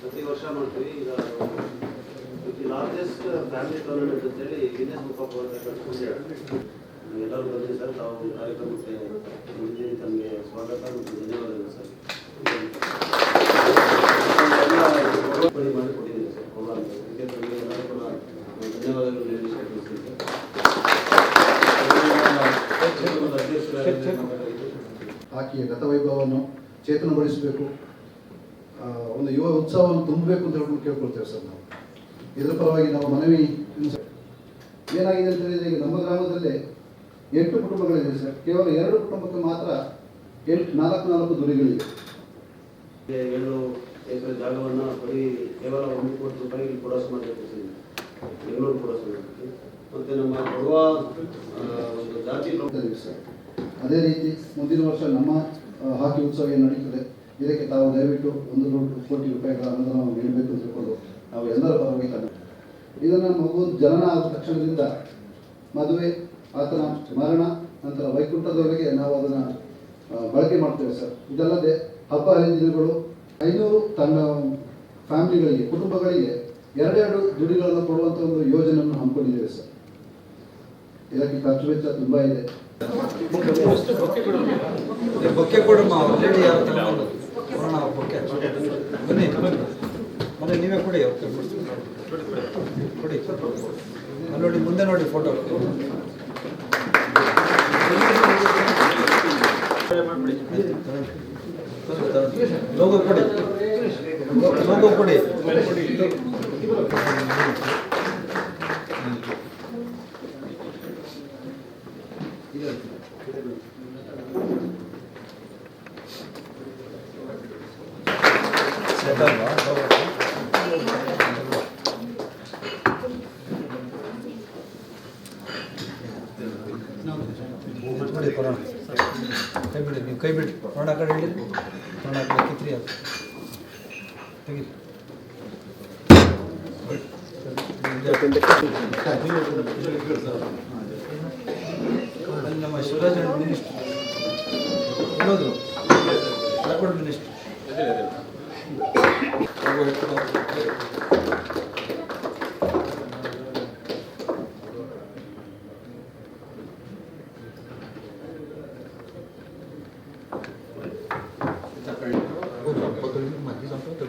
ಪ್ರತಿ ವರ್ಷ ಮಾಡ್ತೀವಿ ಈಗ ದಿ ಲಾರ್ಜೆಸ್ಟ್ ಫ್ಯಾಮಿಲಿ ಟೂರ್ನಮೆಂಟ್ ಅಂತೇಳಿ Guinness book of world records ಎಲ್ಲರೂ ಬಂದಿದೆ ಸರ್ ತಾವು ಕಾರ್ಯಕ್ರಮಕ್ಕೆ ಬಂದಿದ್ದೀನಿ ತಮಗೆ ಸ್ವಾಗತ ಮತ್ತು ಧನ್ಯವಾದಗಳು ಸರ್ ಎಲ್ಲ ಮಾಡಿ ಕೊಟ್ಟಿದ್ದೀನಿ ಸರ್ ಅಂತ. ಅದಕ್ಕೆ ತಮಗೆ ಗತವೈಭವವನ್ನು ಚೇತನಗೊಳಿಸಬೇಕು ಒಂದು ಯುವ ಉತ್ಸವವನ್ನು ತುಂಬಬೇಕು ಅಂತ ಹೇಳ್ಬಿಟ್ಟು ಕೇಳ್ಕೊಳ್ತೇವೆ ಸರ್ ನಾವು. ಇದರ ಪರವಾಗಿ ನಾವು ಮನವಿ ಏನಾಗಿದೆ ಅಂತ ಹೇಳಿದ್ರೆ ಈಗ ನಮ್ಮ ಗ್ರಾಮದಲ್ಲೇ ಎಂಟು ಕುಟುಂಬಗಳಿದೆ ಸರ್. ಕೇವಲ ಎರಡು ಕುಟುಂಬಕ್ಕೆ ಮಾತ್ರ ಎಂಟು ನಾಲ್ಕು ನಾಲ್ಕು ದುರಿಗಳಿವೆ. ಏಳು ಎಕರೆ ಜಾಗವನ್ನು ಬರೀ ಕೇವಲ ಒಂದು ಕೋಟಿ ರೂಪಾಯಿಗೆ ಕೊಡೋಸು ಮಾಡಬೇಕು ಸರ್. ಬೆಂಗಳೂರು ಮಾಡಬೇಕು. ಮತ್ತು ನಮ್ಮ ಬರುವ ಒಂದು ಜಾತಿ ಸರ್ ಅದೇ ರೀತಿ ಮುಂದಿನ ವರ್ಷ ನಮ್ಮ ಹಾಕಿ ಉತ್ಸವ ಏನು ನಡೀತದೆ? ಇದಕ್ಕೆ ತಾವು ದಯವಿಟ್ಟು ಒಂದು ನೂರು ಕೋಟಿ ರೂಪಾಯಿಗಳ ಅನುದಾನವನ್ನು ನೀಡಬೇಕು ಅಂತ ತಿಳ್ಕೊಂಡು ನಾವು ಎಲ್ಲರ ಪರವಾಗಿ ಇದನ್ನು ಮಗು ಜನನ ಆದ ತಕ್ಷಣದಿಂದ ಮದುವೆ, ಆತನ ಮರಣ, ನಂತರ ವೈಕುಂಠದವರೆಗೆ ನಾವು ಅದನ್ನು ಬಳಕೆ ಮಾಡ್ತೇವೆ ಸರ್. ಇದಲ್ಲದೆ ಹಬ್ಬ ಹರಿದಿನಗಳು ಐನೂರು ತನ್ನ ಫ್ಯಾಮಿಲಿಗಳಿಗೆ, ಕುಟುಂಬಗಳಿಗೆ ಎರಡೆರಡು ದುಡಿಗಳನ್ನು ಕೊಡುವಂಥ ಒಂದು ಯೋಜನೆಯನ್ನು ಹಮ್ಮಿಕೊಂಡಿದ್ದೇವೆ ಸರ್. ಇದಕ್ಕೆ ಖರ್ಚು ವೆಚ್ಚ ತುಂಬ ಇದೆ. ಬೊಕ್ಕೆ ಕೊಡಮ್ಮ ಆಲ್ರೆಡಿ ಯಾರು ತಗೊಂಡು ಕೊಡೋಣ ಓಕೆ ಬನ್ನಿ ಮತ್ತೆ ನೀವೇ ಕೊಡಿ ಅವ್ರಿಗೆ ಕೊಡಿ ಅಲ್ಲಿ ನೋಡಿ ಮುಂದೆ ನೋಡಿ ಫೋಟೋ ಲೋಗೋ ಕೊಡಿ. ಲೋಗೋ ಕೊಡಿ. ಕೊಡಿ ಅಲ್ವಾ ಕೈ ಬಿಡಿ ನೀವು ಕೈ ಬಿಡಿ ಆ ಕಡೆ ಹೇಳಿ ಆ ಕಡೆ ಕಿತ್ರಿ ಅದು ನಮ್ಮ ಶಿವರಾಜ್ ಮಿನಿಸ್ಟರ್ ಇನ್ನೊಂದು ರೆಕಾರ್ಡ್ ಮಿನಿಸ್ಟರ್ ಮಧ್ಯ ಸಂಪರ್ಕ